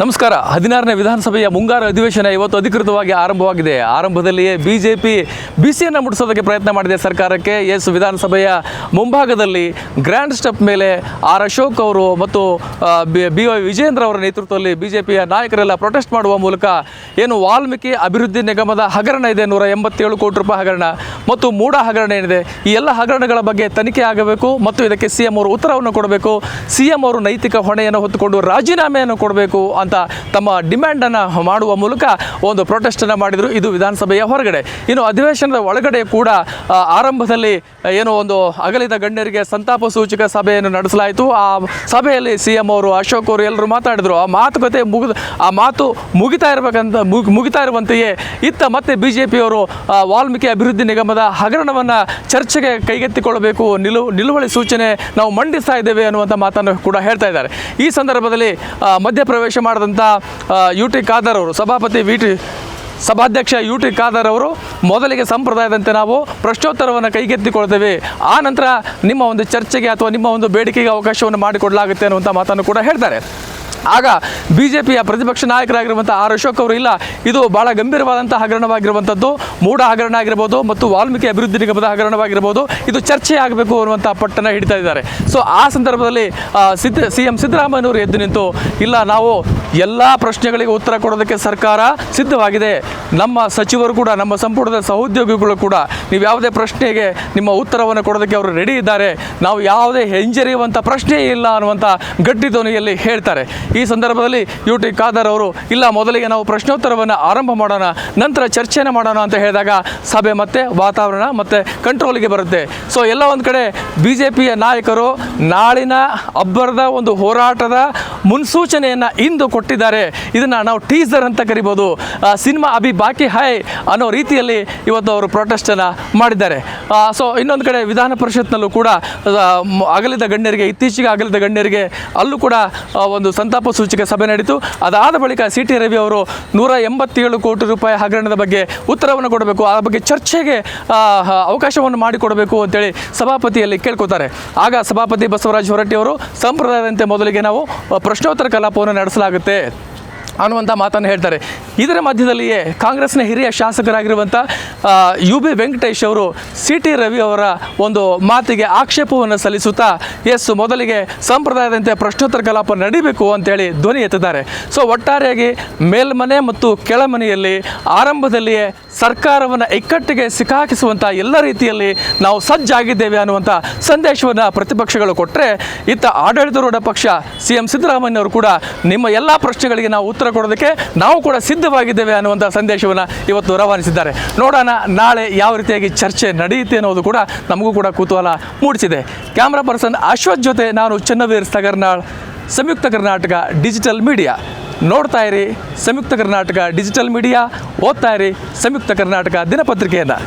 ನಮಸ್ಕಾರ. ಹದಿನಾರನೇ ವಿಧಾನಸಭೆಯ ಮುಂಗಾರು ಅಧಿವೇಶನ ಇವತ್ತು ಅಧಿಕೃತವಾಗಿ ಆರಂಭವಾಗಿದೆ. ಆರಂಭದಲ್ಲಿಯೇ ಬಿಜೆಪಿ ಬಿಸಿಯನ್ನು ಮುಟ್ಟಿಸೋದಕ್ಕೆ ಪ್ರಯತ್ನ ಮಾಡಿದೆ ಸರ್ಕಾರಕ್ಕೆ. ಎಸ್ ವಿಧಾನಸಭೆಯ ಮುಂಭಾಗದಲ್ಲಿ ಗ್ರ್ಯಾಂಡ್ ಸ್ಟೆಪ್ ಮೇಲೆ ಆರ್ ಅಶೋಕ್ ಅವರು ಮತ್ತು ಬಿ- ವೈ ವಿಜೇಂದ್ರ ಅವರ ನೇತೃತ್ವದಲ್ಲಿ ಬಿಜೆಪಿಯ ನಾಯಕರೆಲ್ಲ ಪ್ರೊಟೆಸ್ಟ್ ಮಾಡುವ ಮೂಲಕ ಏನು ವಾಲ್ಮೀಕಿ ಅಭಿವೃದ್ಧಿ ನಿಗಮದ ಹಗರಣ ಇದೆ, ನೂರ ಎಂಬತ್ತೇಳು ಕೋಟಿ ರೂಪಾಯಿ ಹಗರಣ ಮತ್ತು ಮೂಡ ಹಗರಣ ಏನಿದೆ, ಈ ಎಲ್ಲ ಹಗರಣಗಳ ಬಗ್ಗೆ ತನಿಖೆ ಆಗಬೇಕು ಮತ್ತು ಇದಕ್ಕೆ ಸಿ ಎಂ ಅವರು ಉತ್ತರವನ್ನು ಕೊಡಬೇಕು. ಸಿ ಎಂ ಅವರು ನೈತಿಕ ಹೊಣೆಯನ್ನು ಹೊತ್ತುಕೊಂಡು ರಾಜೀನಾಮೆಯನ್ನು ಕೊಡಬೇಕು ತಮ್ಮ ಡಿಮ್ಯಾಂಡನ್ನು ಮಾಡುವ ಮೂಲಕ ಒಂದು ಪ್ರೊಟೆಸ್ಟನ್ನು ಮಾಡಿದರು ಇದು ವಿಧಾನಸಭೆಯ ಹೊರಗಡೆ. ಇನ್ನು ಅಧಿವೇಶನದ ಒಳಗಡೆ ಕೂಡ ಆರಂಭದಲ್ಲಿ ಏನೋ ಒಂದು ಅಗಲಿದ ಗಣ್ಯರಿಗೆ ಸಂತಾಪ ಸೂಚಕ ಸಭೆಯನ್ನು ನಡೆಸಲಾಯಿತು. ಆ ಸಭೆಯಲ್ಲಿ ಸಿ ಎಂ ಅವರು, ಅಶೋಕ್ ಅವರು ಎಲ್ಲರೂ ಮಾತಾಡಿದರು. ಆ ಮಾತುಕತೆ ಮುಗಿದ, ಆ ಮಾತು ಮುಗಿತಾ ಇರಬೇಕಂತ ಮುಗ್- ಮುಗಿತಾ ಇರುವಂತೆಯೇ ಇತ್ತ ಮತ್ತೆ ಬಿ ಜೆ ಪಿಯವರು ವಾಲ್ಮೀಕಿ ಅಭಿವೃದ್ಧಿ ನಿಗಮದ ಹಗರಣವನ್ನು ಚರ್ಚೆಗೆ ಕೈಗೆತ್ತಿಕೊಳ್ಳಬೇಕು, ನಿಲು, ನಿಲುವಳಿ ಸೂಚನೆ ನಾವು ಮಂಡಿಸ್ತಾ ಇದ್ದೇವೆ ಅನ್ನುವಂಥ ಮಾತನ್ನು ಕೂಡ ಹೇಳ್ತಾ ಇದ್ದಾರೆ. ಈ ಸಂದರ್ಭದಲ್ಲಿ ಮಧ್ಯಪ್ರವೇಶ ಮಧ್ಯಪ್ರವೇಶ ಮಾಡಿದಂಥ ಯು ಟಿ ಖಾದರ್ ಅವರು, ಸಭಾಪತಿ ವಿ ಟಿ ಸಭಾಧ್ಯಕ್ಷ ಯು ಟಿ ಖಾದರ್ ಅವರು, ಮೊದಲಿಗೆ ಸಂಪ್ರದಾಯದಂತೆ ನಾವು ಪ್ರಶ್ನೋತ್ತರವನ್ನು ಕೈಗೆತ್ತಿಕೊಳ್ತೇವೆ. ಆ ನಂತರ ನಿಮ್ಮ ಒಂದು ಚರ್ಚೆಗೆ ಅಥವಾ ನಿಮ್ಮ ಒಂದು ಬೇಡಿಕೆಗೆ ಅವಕಾಶವನ್ನು ಮಾಡಿಕೊಡಲಾಗುತ್ತೆ ಅನ್ನುವಂಥ ಮಾತನ್ನು ಕೂಡ ಹೇಳ್ತಾರೆ. ಆಗ ಬಿ ಜೆ ಪಿಯ ಪ್ರತಿಪಕ್ಷ ನಾಯಕರಾಗಿರುವಂಥ ಆರ್ ಅಶೋಕ್ ಅವರು, ಇಲ್ಲ, ಇದು ಭಾಳ ಗಂಭೀರವಾದಂಥ ಹಗರಣವಾಗಿರುವಂಥದ್ದು, ಮೂಢ ಹಗರಣ ಆಗಿರ್ಬೋದು ಮತ್ತು ವಾಲ್ಮೀಕಿ ಅಭಿವೃದ್ಧಿ ನಿಗಮದ ಹಗರಣವಾಗಿರ್ಬೋದು, ಇದು ಚರ್ಚೆ ಆಗಬೇಕು ಅನ್ನುವಂಥ ಪಟ್ಟನ್ನು ಹಿಡಿತಾ ಇದ್ದಾರೆ. ಸೊ ಆ ಸಂದರ್ಭದಲ್ಲಿ ಸಿದ್ಧ ಸಿ ಎಂ ಸಿದ್ದರಾಮಯ್ಯನವರು ಎದ್ದು ನಿಂತು, ಇಲ್ಲ, ನಾವು ಎಲ್ಲ ಪ್ರಶ್ನೆಗಳಿಗೆ ಉತ್ತರ ಕೊಡೋದಕ್ಕೆ ಸರ್ಕಾರ ಸಿದ್ಧವಾಗಿದೆ. ನಮ್ಮ ಸಚಿವರು ಕೂಡ, ನಮ್ಮ ಸಂಪುಟದ ಸಹೋದ್ಯೋಗಿಗಳು ಕೂಡ, ನೀವು ಯಾವುದೇ ಪ್ರಶ್ನೆಗೆ ನಿಮ್ಮ ಉತ್ತರವನ್ನು ಕೊಡೋದಕ್ಕೆ ಅವರು ರೆಡಿ ಇದ್ದಾರೆ. ನಾವು ಯಾವುದೇ ಹೆಂಜರಿಯುವಂಥ ಪ್ರಶ್ನೆಯೇ ಇಲ್ಲ ಅನ್ನುವಂಥ ಗಟ್ಟಿ ಧ್ವನಿಯಲ್ಲಿ ಹೇಳ್ತಾರೆ. ಈ ಸಂದರ್ಭದಲ್ಲಿ ಯು ಟಿ ಖಾದರ್ ಅವರು, ಇಲ್ಲ, ಮೊದಲಿಗೆ ನಾವು ಪ್ರಶ್ನೋತ್ತರವನ್ನು ಆರಂಭ ಮಾಡೋಣ, ನಂತರ ಚರ್ಚೆನ ಮಾಡೋಣ ಅಂತ ಹೇಳಿದಾಗ ಸಭೆ ಮತ್ತೆ ವಾತಾವರಣ ಮತ್ತೆ ಕಂಟ್ರೋಲಿಗೆ ಬರುತ್ತೆ. ಸೊ ಎಲ್ಲ ಒಂದು ಕಡೆ ಬಿ ಜೆ ಪಿಯ ನಾಯಕರು ನಾಳಿನ ಅಬ್ಬರದ ಒಂದು ಹೋರಾಟದ ಮುನ್ಸೂಚನೆಯನ್ನು ಇಂದು ಕೊಟ್ಟಿದ್ದಾರೆ. ಇದನ್ನು ನಾವು ಟೀಸರ್ ಅಂತ ಕರಿಬೋದು. ಸಿನಿಮಾ ಅಭಿ ಬಾಕಿ ಹೈ ಅನ್ನೋ ರೀತಿಯಲ್ಲಿ ಇವತ್ತು ಅವರು ಪ್ರೊಟೆಸ್ಟನ್ನು ಮಾಡಿದ್ದಾರೆ. ಸೊ ಇನ್ನೊಂದು ಕಡೆ ವಿಧಾನ ಪರಿಷತ್ನಲ್ಲೂ ಕೂಡ ಅಗಲಿದ ಗಣ್ಯರಿಗೆ, ಇತ್ತೀಚೆಗೆ ಅಗಲಿದ ಗಣ್ಯರಿಗೆ ಅಲ್ಲೂ ಕೂಡ ಒಂದು ಒಂದು ಸಂತಾಪ ಸೂಚಕ ಸಭೆ ನಡೆಯಿತು. ಅದಾದ ಬಳಿಕ ಸಿ ಟಿ ರವಿ ಅವರು ನೂರ ಎಂಬತ್ತೇಳು ಕೋಟಿ ರೂಪಾಯಿ ಹಗರಣದ ಬಗ್ಗೆ ಉತ್ತರವನ್ನು ಕೊಡಬೇಕು. ಆ ಬಗ್ಗೆ ಚರ್ಚೆಗೆ ಅವಕಾಶವನ್ನು ಮಾಡಿಕೊಡಬೇಕು ಅಂತೇಳಿ ಸಭಾಪತಿಯಲ್ಲಿ ಕೇಳ್ಕೊತಾರೆ. ಆಗ ಸಭಾಪತಿ ಬಸವರಾಜ ಹೊರಟ್ಟಿ ಅವರು, ಸಂಪ್ರದಾಯದಂತೆ ಮೊದಲಿಗೆ ನಾವು ಪ್ರಶ್ನೋತ್ತರ ಕಲಾಪವನ್ನು ನಡೆಸಲಾಗುತ್ತೆ ಅನ್ನುವಂಥ ಮಾತನ್ನು ಹೇಳ್ತಾರೆ. ಇದರ ಮಧ್ಯದಲ್ಲಿಯೇ ಕಾಂಗ್ರೆಸ್ನ ಹಿರಿಯ ಶಾಸಕರಾಗಿರುವಂಥ ಯು ಬಿ ವೆಂಕಟೇಶ್ ಅವರು ಸಿ ಟಿ ರವಿ ಅವರ ಒಂದು ಮಾತಿಗೆ ಆಕ್ಷೇಪವನ್ನು ಸಲ್ಲಿಸುತ್ತಾ, ಎಸ್, ಮೊದಲಿಗೆ ಸಂಪ್ರದಾಯದಂತೆ ಪ್ರಶ್ನೋತ್ತರ ಕಲಾಪ ನಡೀಬೇಕು ಅಂತೇಳಿ ಧ್ವನಿ ಎತ್ತಿದ್ದಾರೆ. ಸೊ ಒಟ್ಟಾರೆಯಾಗಿ ಮೇಲ್ಮನೆ ಮತ್ತು ಕೆಳಮನೆಯಲ್ಲಿ ಆರಂಭದಲ್ಲಿಯೇ ಸರ್ಕಾರವನ್ನು ಇಕ್ಕಟ್ಟಿಗೆ ಸಿಕ್ಕಾಕಿಸುವಂಥ ಎಲ್ಲ ರೀತಿಯಲ್ಲಿ ನಾವು ಸಜ್ಜಾಗಿದ್ದೇವೆ ಅನ್ನುವಂಥ ಸಂದೇಶವನ್ನು ಪ್ರತಿಪಕ್ಷಗಳು ಕೊಟ್ಟರೆ ಇತ್ತ ಆಡಳಿತಾರೂಢ ಪಕ್ಷ ಸಿ ಎಂ ಸಿದ್ದರಾಮಯ್ಯವರು ಕೂಡ ನಿಮ್ಮ ಎಲ್ಲ ಪ್ರಶ್ನೆಗಳಿಗೆ ನಾವು ಉತ್ತರ ಕೊಡೋದಕ್ಕೆ ನಾವು ಕೂಡ ಸಿದ್ಧವಾಗಿದ್ದೇವೆ ಅನ್ನುವಂಥ ಸಂದೇಶವನ್ನು ಇವತ್ತು ರವಾನಿಸಿದ್ದಾರೆ. ನೋಡೋಣ ನಾಳೆ ಯಾವ ರೀತಿಯಾಗಿ ಚರ್ಚೆ ನಡೆಯುತ್ತೆ ಅನ್ನೋದು ಕೂಡ ನಮಗೂ ಕೂಡ ಕುತೂಹಲ ಮೂಡಿಸಿದೆ. ಕ್ಯಾಮ್ರಾ ಪರ್ಸನ್ ಅಶ್ವಥ್ ಜೊತೆ ನಾನು ಚನ್ನವೀರ್ ಸಗರ್ನಾಳ್, ಸಂಯುಕ್ತ ಕರ್ನಾಟಕ ಡಿಜಿಟಲ್ ಮೀಡಿಯಾ. ನೋಡ್ತಾ ಇರಿ ಸಂಯುಕ್ತ ಕರ್ನಾಟಕ ಡಿಜಿಟಲ್ ಮೀಡಿಯಾ, ಓದ್ತಾ ಇರಿ ಸಂಯುಕ್ತ ಕರ್ನಾಟಕ ದಿನಪತ್ರಿಕೆಯನ್ನು.